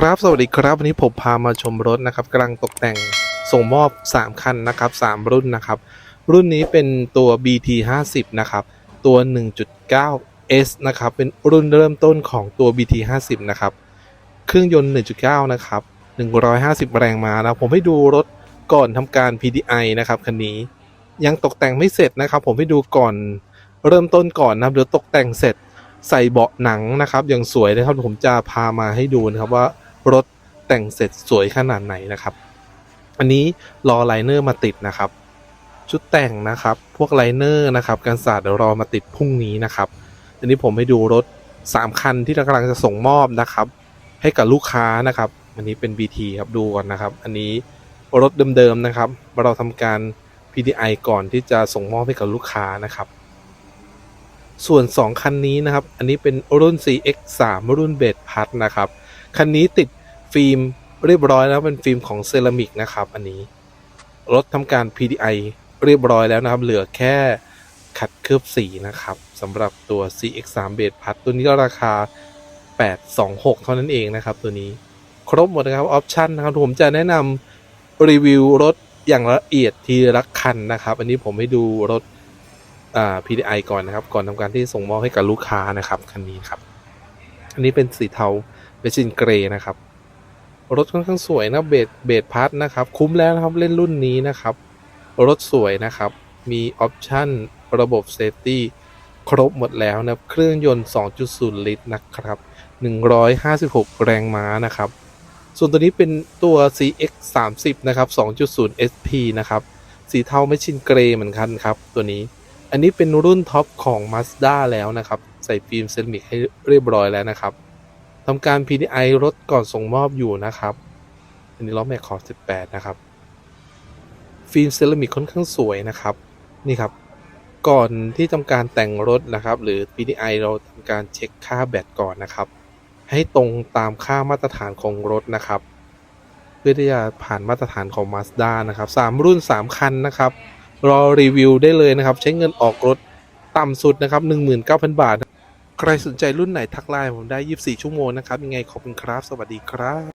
ครับ สวัสดีครับ วันนี้ผมพามาชมรถนะครับกำลังตกแต่งส่งมอบ 3 คันนะครับ 3 รุ่นนะครับ รุ่นนี้เป็นตัว BT 50นะครับ ตัว 1.9 S นะครับ เป็นรุ่นเริ่มต้นของตัว BT 50นะครับ เครื่องยนต์ 1.9 นะครับ 150 แรงม้านะผมให้ดูรถก่อนทำการ PDI นะครับคันนี้ ยังตกแต่งไม่เสร็จนะครับ ผมให้ดูก่อนเริ่มต้นก่อนนะครับเดี๋ยวตกแต่งเสร็จใส่เบาะหนังนะครับอย่างสวยนะครับผมจะพามาให้ดูนะครับว่า รถแต่งเสร็จสวยขนาดไหนนะครับ อันนี้รอไลเนอร์มาติดนะครับ ชุดแต่งนะครับ พวกไลเนอร์นะครับการสาดเดี๋ยวรอมาติดพรุ่งนี้นะครับ อันนี้ผมให้ดูรถ 3 คันที่เรากำลังจะส่งมอบนะครับ ให้กับลูกค้านะครับ อันนี้เป็น BT ครับดูก่อนนะครับ อันนี้รถเดิมๆนะครับ เราทำการ PDI ก่อนที่จะส่งมอบให้กับลูกค้านะครับ ส่วน 2 คันนี้นะครับ อันนี้เป็นรุ่น CX3 รุ่นเบดพัดนะครับ คันนี้ติด ฟิล์มเรียบร้อยแล้วเป็นฟิล์มของเซรามิกนะครับอันนี้ รถทำการ PDI เรียบร้อยแล้วนะครับ เหลือแค่ขัดเคลือบสีนะครับสำหรับตัว CX3 เบดพัดตัวนี้ก็ราคา 826 เท่านั้นเองนะครับ ตัวนี้ครบหมดนะครับออปชันนะครับผมจะแนะนำรีวิวรถอย่างละเอียดทีละคันนะครับ อันนี้ผมให้ดูรถอ่า PDI ก่อนนะครับ ก่อนทำการที่ส่งมอบให้กับลูกค้านะครับคันนี้ครับ อันนี้เป็นสีเทาเบจินเกรย์นะครับ รถค่อนข้างสวยนะเบดเบดพาร์ทนะครับ คุ้มแล้วนะครับเล่นรุ่นนี้นะครับ รถสวยนะครับ มีออปชั่นระบบเซฟตี้ครบหมดแล้วนะเครื่องยนต์ 2.0 ลิตรนะครับ 156 แรงม้านะครับ ส่วนตัวนี้เป็นตัว CX 30นะครับ 2.0 SP นะครับ สีเทาไม่ชินเกรย์เหมือนกันครับ ตัวนี้ อันนี้เป็นรุ่นท็อปของ Mazda แล้วนะครับ ใส่ฟิล์มเซรามิกให้เรียบร้อยแล้วนะครับ ทำการ PDI รถก่อนส่งมอบอยู่นะครับ อันนี้ล้อแม็กขอบ 18 นะครับ ฟิล์มเซรามิกค่อนข้างสวยนะครับ นี่ครับ ก่อนที่ทำการแต่งรถนะครับ หรือ PDI เราทำการเช็คค่าแบตก่อนนะครับ ให้ตรงตามค่ามาตรฐานของรถนะครับ เพื่อที่จะผ่านมาตรฐานของ Mazda นะครับสามรุ่น 3 คันนะครับ รอรีวิวได้เลยนะครับ ใช้เงินออกรถต่ำสุดนะครับ 19,000 บาท ใครสนใจรุ่นไหนทักไลน์ผมได้ 24 ชั่วโมงนะครับ ยังไงขอบคุณครับ สวัสดีครับ